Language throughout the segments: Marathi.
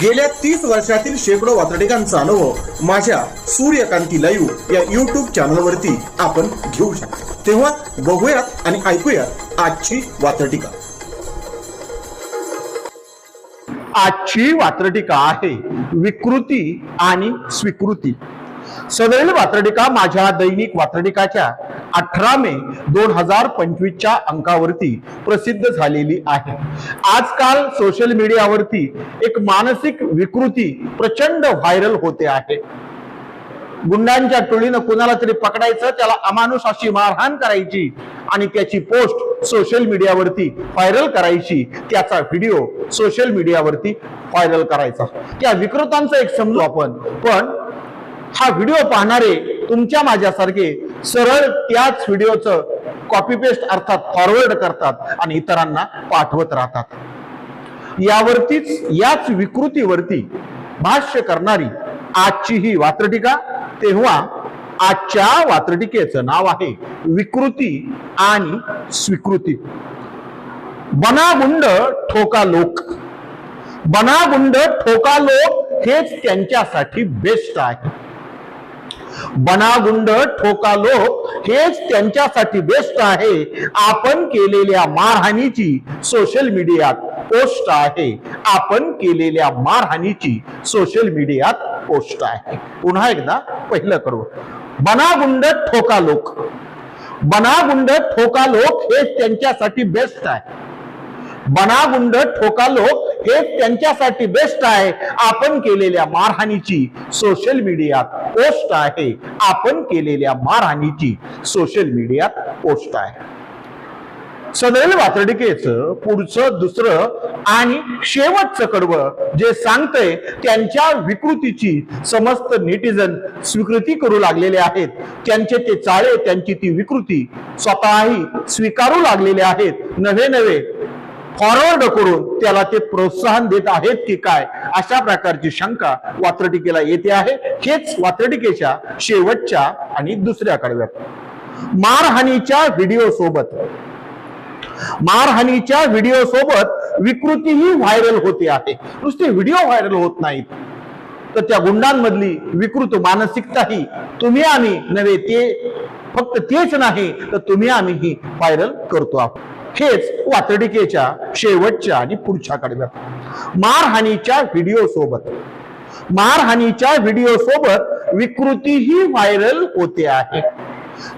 गेल्या तीस वर्षातील शेकडो वातडिकांचा अनुभव माझ्या सूर्यकांती लाईव्ह या युट्यूब चॅनलवरती आपण घेऊ शकतो. तेव्हा बघूयात आणि ऐकूयात आजची वातडिका आजची वात्रटिका आहे विकृती आणि स्वीकृती. सदैल वात्रटिका माझ्या दैनिक वात्रटिकाच्या अठरा मे दोन हजार पंचवीसच्या अंकावरती प्रसिद्ध झालेली आहे. आजकाल सोशल मीडियावरती एक मानसिक विकृती प्रचंड व्हायरल होते आहे. गुंडांच्या टोळीनं कुणाला तरी पकडायचं त्याला अमानुष अशी मारहाण करायची आणि त्याची पोस्ट सोशल मीडियावरती व्हायरल करायची त्याचा व्हिडिओ सोशल मीडियावरती व्हायरल करायचा. त्या विकृतांचं एक समजू आपण. पण हा व्हिडिओ पाहणारे तुमच्या माझ्यासारखे सरळ त्याच व्हिडिओचं कॉपी पेस्ट अर्थात फॉरवर्ड करतात आणि इतरांना पाठवत राहतात. यावरतीच याच विकृतीवरती भाष्य करणारी आजची ही वात्रटिका तेव्हा आजच्या वात्रटिकेचं नाव आहे विकृती आणि स्वीकृती. बनागुंड ठोका लोक. बनागुंड ठोका लोक हेच त्यांच्यासाठी बेस्ट आहे. बनागुंड ठोका लोक हेच त्यांच्यासाठी बेस्ट आहे. आपण केलेल्या मारहाणीची सोशल मीडियात पोस्ट आहे. आपण केलेल्या मारहाणीची सोशल मीडियात पोस्ट आहे. पुन्हा एकदा पहिलं करू. बनागुंड ठोका लोक. बनागुंड ठोका लोक हेच त्यांच्यासाठी बेस्ट आहे. बनागुंड ठोका लोक हेच त्यांच्यासाठी बेस्ट आहे. आपण केलेल्या मारहाणीची सोशल मीडियात पोस्ट आहे. आपण केलेल्या मारहाणीची सोशल मीडियात पोस्ट आहे. सदैल वातडिकेचं पुढचं दुसरं आणि शेवटचं कडवं जे सांगतंय त्यांच्या विकृतीची समस्त नेटिझन स्वीकृती करू लागलेले आहेत. त्यांचे ते चाळे त्यांची ती विकृती स्वतःही स्वीकारू लागलेले आहेत. नवे नवे फॉरवर्ड करून त्याला ते प्रोत्साहन देत आहेत की काय अशा प्रकारची शंका वात्रटिकेला येते आहे. हेच वात्रटिकेच्या शेवटच्या आणि दुसऱ्या कडव्यात मारहाणीच्या व्हिडिओ सोबत. मारहाणीच्या व्हिडिओ सोबत विकृतीही व्हायरल होते आहे. नुसते व्हिडिओ व्हायरल होत नाहीत. तर त्या गुंडांमधली विकृत मानसिकताही तुम्ही आम्ही नव्हे ते फक्त तेच नाही तर तुम्ही आम्हीही व्हायरल करतो आहोत. हेच वातडिकेच्या शेवटच्या आणि पुढच्या कडव्यात मारहाणीच्या व्हिडिओ सोबत. मारहाणीच्या व्हिडिओ सोबत विकृतीही व्हायरल होते आहे.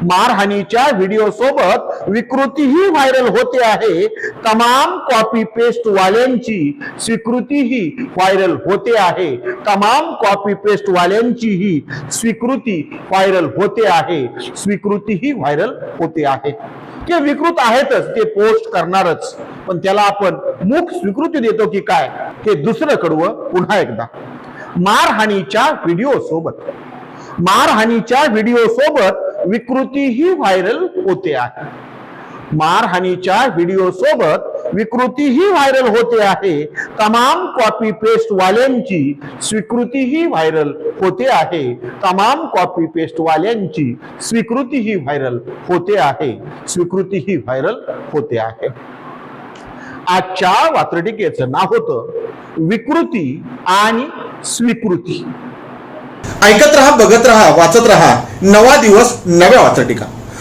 मारहाणीच्या व्हिडिओ सोबत विकृतीही व्हायरल होते आहे. तमाम कॉपी पेस्ट वाल्यांची स्वीकृतीही व्हायरल होते आहे. तमाम कॉपी पेस्ट वाल्यांचीही स्वीकृती व्हायरल होते आहे. स्वीकृतीही व्हायरल होते आहे. ते विकृत आहेतच ते पोस्ट करणारच. पण त्याला आपण मुख स्वीकृती देतो की काय ते दुसरं कडवं पुन्हा एकदा. मारहाणीच्या व्हिडिओ सोबत. मारहाणीच्या व्हिडिओ सोबत विकृतीही व्हायरल होते आहे. मारहाणीच्या व्हिडिओ सोबत विकृतीही व्हायरल होते आहे. तमाम कॉपी पेस्ट वाल्यांची स्वीकृतीही व्हायरल होते आहे. तमाम कॉपी पेस्ट वाल्यांची स्वीकृतीही व्हायरल होते आहे. स्वीकृतीही व्हायरल होते आहे. आजच्या वात्रटिकेचं नाव होतं विकृती आणि स्वीकृती. ऐकत रहा बघत रहा वाचत रहा. नवा दिवस नव्या वात्रटिका.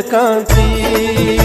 सूर्यकांती सूर्यकांती